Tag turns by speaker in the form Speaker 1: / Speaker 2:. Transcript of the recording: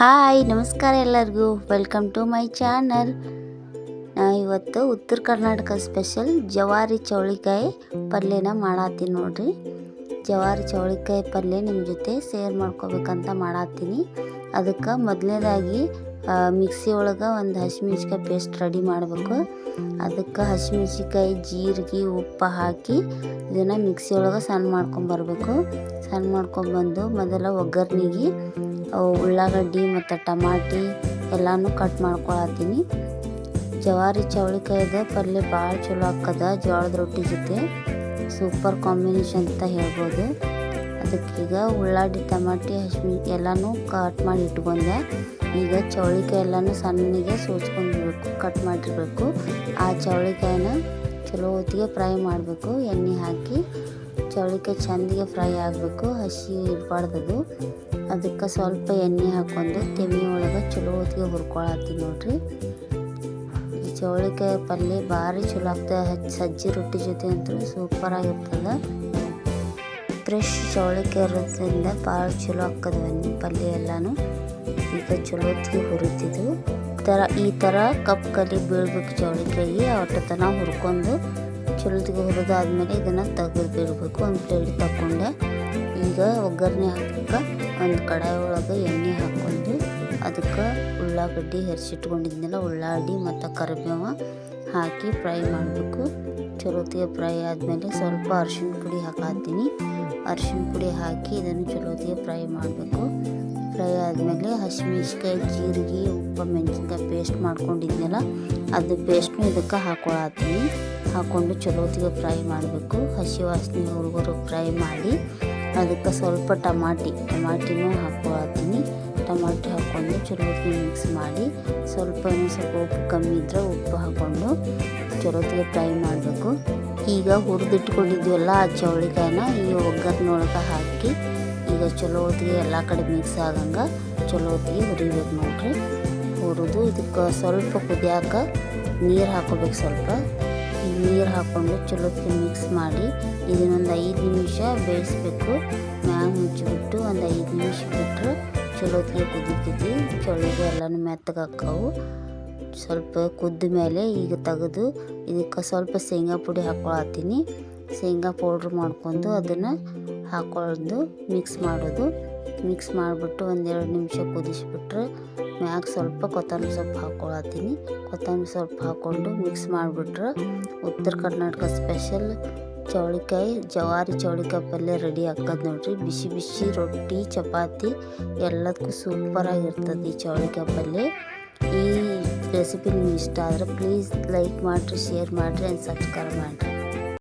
Speaker 1: Hi, ನಮಸ್ಕಾರ ಎಲ್ಲರಿಗೂ. Welcome to my channel ನಾವು ಇವತ್ತು ಉತ್ತರ ಕರ್ನಾಟಕ ಸ್ಪೆಷಲ್ ಜವಾರಿ ಚೌಳಿಕಾಯಿ ಪಲ್ಯನ ಮಾಡತ್ತೀನಿ ನೋಡ್ರಿ. ಜವಾರಿ ಚೌಳಿಕಾಯಿ ಪಲ್ಯ ನಿಮ್ಮ ಜೊತೆ ಶೇರ್ ಮಾಡ್ಕೋಬೇಕಂತ ಮಾಡತ್ತೀನಿ. ಅದಕ್ಕೆ ಮೊದಲನೇದಾಗಿ ಮಿಕ್ಸಿ ಒಳಗೆ ಒಂದು ಹಸಿಮೆಣ್ಸಿಕಾಯಿ ಪೇಸ್ಟ್ ರೆಡಿ ಮಾಡಬೇಕು. ಅದಕ್ಕೆ ಹಸಿಮೆಣ್ಸಿಕಾಯಿ ಜೀರಿಗೆ, ಉಪ್ಪು ಹಾಕಿ ಇದನ್ನು ಮಿಕ್ಸಿ ಒಳಗೆ ಸಣ್ಣ ಮಾಡ್ಕೊಂಬರ್ಬೇಕು ಸಣ್ಣ ಮಾಡ್ಕೊಂಬಂದು ಮೊದಲ ಒಗ್ಗರಣೆಗೆ ಉಳ್ಳಾಗಡ್ಡಿ ಮತ್ತು ಟಮಾಟಿ ಎಲ್ಲನೂ ಕಟ್ ಮಾಡ್ಕೊಳತ್ತೀನಿ. ಜವಾರಿ ಚೌಳಿಕಾಯ್ದು ಪಲ್ಯ ಭಾಳ ಚಲೋ ಆಕ್ಕದ ಜೋಳದ ರೊಟ್ಟಿ ಜೊತೆ. ಸೂಪರ್ ಕಾಂಬಿನೇಷನ್ ಅಂತ ಹೇಳ್ಬೋದು. ಅದಕ್ಕೀಗ ಉಳ್ಳಾಗಡ್ಡಿ ಟಮಾಟಿ ಹಸಿ ಎಲ್ಲನೂ ಕಟ್ ಮಾಡಿ ಇಟ್ಕೊಂಡೆ. ಈಗ ಚೌಳಿಕಾಯಿ ಎಲ್ಲನೂ ಸಣ್ಣಗೆ ಸೋಚ್ಕೊಂಡಿರ್ಬೇಕು ಕಟ್ ಮಾಡಿರಬೇಕು. ಆ ಚೌಳಿಕಾಯಿನ ಚಲೋ ಹೊತ್ತಿಗೆ ಫ್ರೈ ಮಾಡಬೇಕು. ಎಣ್ಣೆ ಹಾಕಿ ಚೌಳಿಕಾಯಿ ಚೆಂದಿಗೆ ಫ್ರೈ ಆಗಬೇಕು. ಹಸಿ ಇರಬಾರ್ದದು ಅದಕ್ಕೆ ಸ್ವಲ್ಪ ಎಣ್ಣೆ ಹಾಕ್ಕೊಂಡು ತೆಮಿ ಒಳಗೆ ಚಲೋ ಹೊತ್ತಿಗೆ ಹುರ್ಕೊಳತ್ತೀನಿ ನೋಡ್ರಿ. ಈ ಚೌಳಿಕಾಯಿ ಪಲ್ಯ ಭಾರಿ ಚಲೋ ಆಗ್ತದೆ. ಸಜ್ಜಿ ರೊಟ್ಟಿ ಜೊತೆ ಅಂತೂ ಸೂಪರ್ ಆಗಿರ್ತದೆ. ಫ್ರೆಶ್ ಚೌಳಿಕಾಯಿ ಇರೋದ್ರಿಂದ ಭಾಳ ಚಲೋ ಆಗ್ತದೆ ಒಂದು ಪಲ್ಯ ಎಲ್ಲನೂ. ಈಗ ಚಲೋ ಹೊತ್ತಿಗೆ ಹುರಿತಿದ್ವು. ಥರ ಈ ಥರ ಕಪ್ ಕಲಿ ಬೀಳ್ಬೇಕು ಚೌಳಿಕಾಯಿ ಒಟ್ಟು ತನ ಹುರ್ಕೊಂಡು ಚಲೋತ್ತಿಗೆ ಹುರಿದಾದ್ಮೇಲೆ ಇದನ್ನು ತೆಗೆದು ಬಿಡಬೇಕು. ಒಂದು ಪ್ಲೇಟ್ ತಗೊಂಡೆ ಈಗ ಒಗ್ಗರಣೆ ಹಾಕಕ್ಕೆ ಒಂದು ಕಡಾಯಿ ಒಳಗೆ ಎಣ್ಣೆ ಹಾಕ್ಕೊಂಡು ಅದಕ್ಕೆ ಉಳ್ಳಾಗಡ್ಡಿ ಹೆರ್ಸಿಟ್ಕೊಂಡಿದ್ನೆಲ್ಲ, ಉಳ್ಳಾಗಡ್ಡಿ ಮತ್ತು ಕರಿಬೇವು ಹಾಕಿ ಫ್ರೈ ಮಾಡಬೇಕು. ಚಲೋತ್ತಿಗೆ ಫ್ರೈ ಆದಮೇಲೆ ಸ್ವಲ್ಪ ಅರಿಶಿಣ ಪುಡಿ ಹಾಕಾತೀನಿ ಅರಿಶಿಣ ಪುಡಿ ಹಾಕಿ ಇದನ್ನು ಚಲೋತಿಗೆ ಫ್ರೈ ಮಾಡಬೇಕು. ಫ್ರೈ ಆದಮೇಲೆ ಹಸಿಮೆಣ್ಸಿಕಾಯಿ ಜೀರಿಗೆ, ಉಪ್ಪು, ಮೆಣಸಿನ್ಕಾಯಿ ಪೇಸ್ಟ್ ಮಾಡ್ಕೊಂಡಿದ್ನಲ್ಲ, ಅದು ಪೇಸ್ಟ್ನು ಇದಕ್ಕೆ ಹಾಕೊಳತ್ತೀನಿ ಹಾಕ್ಕೊಂಡು ಚಲೋತ್ತಿಗೆ ಫ್ರೈ ಮಾಡಬೇಕು. ಹಸಿ ವಾಸನೆ ಹುಡುಗರು ಫ್ರೈ ಮಾಡಿ, ಅದಕ್ಕೆ ಸ್ವಲ್ಪ ಟಮಾಟಿ, ಟಮಾಟಿನೂ ಹಾಕೊಳತ್ತೀನಿ. ಟಮಾಟಿ ಹಾಕ್ಕೊಂಡು ಚಲೋತ್ತಿಗೆ ಮಿಕ್ಸ್ ಮಾಡಿ ಸ್ವಲ್ಪ ಸ್ವಲ್ಪ ಉಪ್ಪು ಕಮ್ಮಿ ಇದ್ದರೆ ಉಪ್ಪು ಹಾಕ್ಕೊಂಡು ಚಲೋತ್ತಿಗೆ ಫ್ರೈ ಮಾಡಬೇಕು. ಈಗ ಹುರಿದಿಟ್ಕೊಂಡಿದ್ದೆಲ್ಲ ಆ ಚೌಳಿಕಾಯಿನ ಈ ಒಗ್ಗರಣೆಯೊಳಗೆ ಹಾಕಿ ಈಗ ಚಲೋ ಹೊತ್ತಿಗೆ ಎಲ್ಲ ಕಡೆ ಮಿಕ್ಸ್ ಆಗಂಗೆ ಚಲೋ ಹೊತ್ತಿಗೆ ಹುರಿಬೇಕು ನೋಡ್ರಿ. ಹುರಿದು ಇದಕ್ಕೆ ಸ್ವಲ್ಪ ಕುದಿಯಾಕ ನೀರು ಹಾಕೋಬೇಕು ಸ್ವಲ್ಪ. ನೀರು ಹಾಕ್ಕೊಂಡು ಚಲೋತ್ತಿಗೆ ಮಿಕ್ಸ್ ಮಾಡಿ ಇದನ್ನೊಂದು ಐದು ನಿಮಿಷ ಬೇಯಿಸ್ಬೇಕು. ಮ್ಯಾಗ ಮುಚ್ಚಿಬಿಟ್ಟು ಒಂದು ಐದು ನಿಮಿಷ ಬಿಟ್ಟರೆ ಚಲೋತ್ತಿಗೆ ಕುದಿತೈತಿ ಚಳಿಗೆ ಎಲ್ಲನೂ ಮೆತ್ತಗಾಕ್ಕವು ಸ್ವಲ್ಪ ಕುದ್ದ ಮೇಲೆ ಈಗ ತೆಗೆದು ಇದಕ್ಕೆ ಸ್ವಲ್ಪ ಶೇಂಗಾ ಪುಡಿ ಹಾಕ್ಕೊಳತ್ತೀನಿ ಶೇಂಗಾ ಪೌಡ್ರ್ ಮಾಡ್ಕೊಂಡು ಅದನ್ನು ಹಾಕ್ಕೊಳ್ಳೋದು ಮಿಕ್ಸ್ ಮಾಡೋದು. ಮಿಕ್ಸ್ ಮಾಡಿಬಿಟ್ಟು ಒಂದೆರಡು ನಿಮಿಷ ಕುದಿಸ್ಬಿಟ್ರೆ ಮ್ಯಾಗ ಸ್ವಲ್ಪ ಕೊತ್ತಂಬರಿ ಸೊಪ್ಪು ಹಾಕ್ಕೊಳತ್ತೀನಿ ಕೊತ್ತಂಬರಿ ಸೊಪ್ಪು ಹಾಕ್ಕೊಂಡು ಮಿಕ್ಸ್ ಮಾಡಿಬಿಟ್ರೆ ಉತ್ತರ ಕರ್ನಾಟಕ ಸ್ಪೆಷಲ್ ಚೌಳಿಕಾಯಿ, ಜವಾರಿ ಚೌಳಿಕಾಯಿ ಪಲ್ಯ ರೆಡಿ ಆಗ್ತದೆ ನೋಡ್ರಿ. ಬಿಸಿ ಬಿಸಿ ರೊಟ್ಟಿ, ಚಪಾತಿ ಎಲ್ಲದಕ್ಕೂ ಸೂಪರಾಗಿರ್ತದೆ ಈ ಚೌಳಿಕಾಯಿ ಪಲ್ಯ. ಈ ರೆಸಿಪಿ ನಿಮ್ಗೆ ಇಷ್ಟ ಆದರೆ ಪ್ಲೀಸ್ ಲೈಕ್ ಮಾಡಿರಿ ಶೇರ್ ಮಾಡಿರಿ ಆ್ಯಂಡ್ ಸಬ್ಸ್ಕ್ರೈಬ್ ಮಾಡಿರಿ.